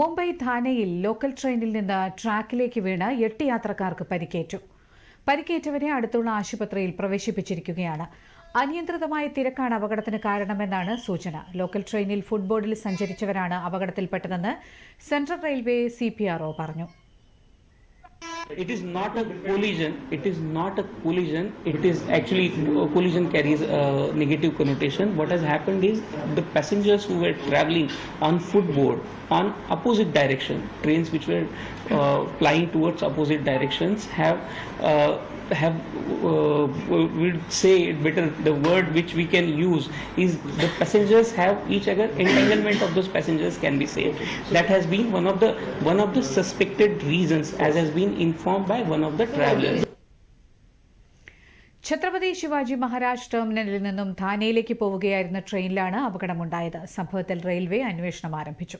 Mumbai ധാനയിൽ local ട്രെയിനിൽ നിന്ന് ട്രാക്കിലേക്ക് വീണ് എട്ട് യാത്രക്കാർക്ക് പരിക്കേറ്റു. പരിക്കേറ്റവരെ അടുത്തുള്ള ആശുപത്രിയിൽ പ്രവേശിപ്പിച്ചിരിക്കുകയാണ്. അനിയന്ത്രിതമായ തിരക്കാണ് അപകടത്തിന് കാരണമെന്നാണ് സൂചന. ലോക്കൽ ട്രെയിനിൽ ഫുട്ബോർഡിൽ സഞ്ചരിച്ചവരാണ് അപകടത്തിൽപ്പെട്ടതെന്ന് സെൻട്രൽ റെയിൽവേ സി പറഞ്ഞു. It is not a collision. It is not a collision. It is actually collision carries a negative connotation. What has happened is the passengers who were traveling on footboard on opposite direction, trains which were uh, flying towards opposite directions have uh, have uh, we'll say it better. The word which we can use is the passengers have each other entanglement of those passengers can be saved. That has been one of the one of the suspected reasons, as has been informed by one of the travelers. Chhatrapati Shivaji Maharaj ടെർമിനലിൽ നിന്നും ധാനയിലേക്ക് പോവുകയായിരുന്ന ട്രെയിനിലാണ് അപകടമുണ്ടായത് സംഭവത്തിൽ railway അന്വേഷണം ആരംഭിച്ചു